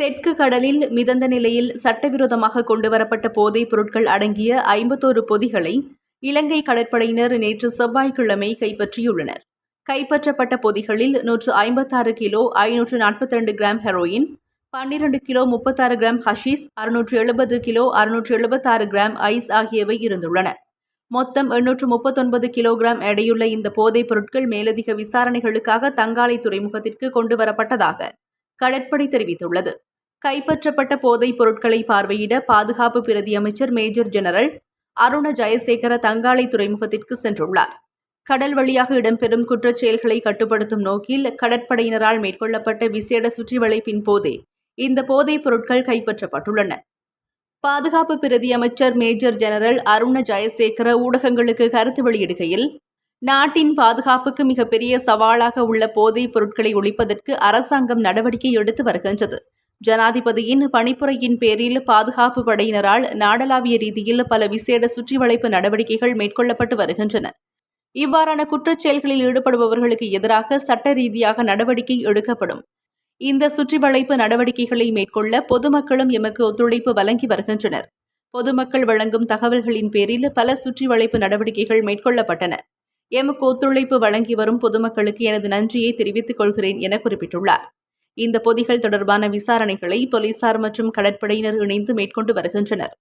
தெற்கு கடலில் மிதந்த நிலையில் சட்டவிரோதமாக கொண்டுவரப்பட்ட போதைப் பொருட்கள் அடங்கிய ஐம்பத்தோரு பொதிகளை இலங்கை கடற்படையினர் நேற்று செவ்வாய்க்கிழமை கைப்பற்றியுள்ளனர். கைப்பற்றப்பட்ட பொதிகளில் நூற்று ஐம்பத்தாறு கிலோ ஐநூற்று நாற்பத்தி ரெண்டு கிராம் ஹெரோயின் பன்னிரண்டு கிலோ முப்பத்தாறு கிராம் ஹஷீஸ் அறுநூற்று எழுபது கிலோ அறுநூற்று எழுபத்தாறு கிராம் ஐஸ் ஆகியவை இருந்துள்ளன. மொத்தம் எண்ணூற்று முப்பத்தொன்பது கிலோகிராம் எடையுள்ள இந்த போதைப் பொருட்கள் மேலதிக விசாரணைகளுக்காக தங்காலை துறைமுகத்திற்கு கொண்டுவரப்பட்டதாக கடற்படை தெரிவித்துள்ளது. கைப்பற்றப்பட்ட போதைப் பொருட்களை பார்வையிட பாதுகாப்பு பிரதி அமைச்சர் மேஜர் ஜெனரல் அருண ஜெயசேகர தங்காலை துறைமுகத்திற்கு சென்றுள்ளார். கடல் வழியாக இடம்பெறும் குற்றச் செயல்களை கட்டுப்படுத்தும் நோக்கில் கடற்படையினரால் மேற்கொள்ளப்பட்ட விசேட சுற்றிவளைப்பின் போதே இந்த போதைப் பொருட்கள் கைப்பற்றப்பட்டுள்ளன. பாதுகாப்பு பிரதி அமைச்சர் மேஜர் ஜெனரல் அருண ஜெயசேகர ஊடகங்களுக்கு கருத்து வெளியிடுகையில் நாட்டின் பாதுகாப்புக்கு மிகப்பெரிய சவாலாக உள்ள போதைப் பொருட்களை ஒழிப்பதற்கு அரசாங்கம் நடவடிக்கை எடுத்து வருகின்றது. ஜனாதிபதியின் பணிப்புரையின் பேரில் பாதுகாப்பு படையினரால் நாடளாவிய ரீதியில் பல விசேட சுற்றிவளைப்பு நடவடிக்கைகள் மேற்கொள்ளப்பட்டு வருகின்றன. இவ்வாறான குற்றச்செயல்களில் ஈடுபடுபவர்களுக்கு எதிராக சட்ட ரீதியாக நடவடிக்கை எடுக்கப்படும். இந்த சுற்றிவளைப்பு நடவடிக்கைகளை மேற்கொள்ள பொதுமக்களும் எமக்கு ஒத்துழைப்பு வழங்கி வருகின்றனர். பொதுமக்கள் வழங்கும் தகவல்களின் பேரில் பல சுற்றிவளைப்பு நடவடிக்கைகள் மேற்கொள்ளப்பட்டன. எமக்கு ஒத்துழைப்பு வழங்கி வரும் பொதுமக்களுக்கு எனது நன்றியை தெரிவித்துக் கொள்கிறேன் என குறிப்பிட்டுள்ளார். இந்த பொதிகள் தொடர்பான விசாரணைகளை போலீசார் மற்றும் கடற்படையினர் இணைந்து மேற்கொண்டு வருகின்றனர்.